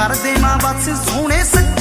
ਕਰ ਦੇਵਾਂ ਬਸ ਸੋਹਣੇ ਸੱਚੇ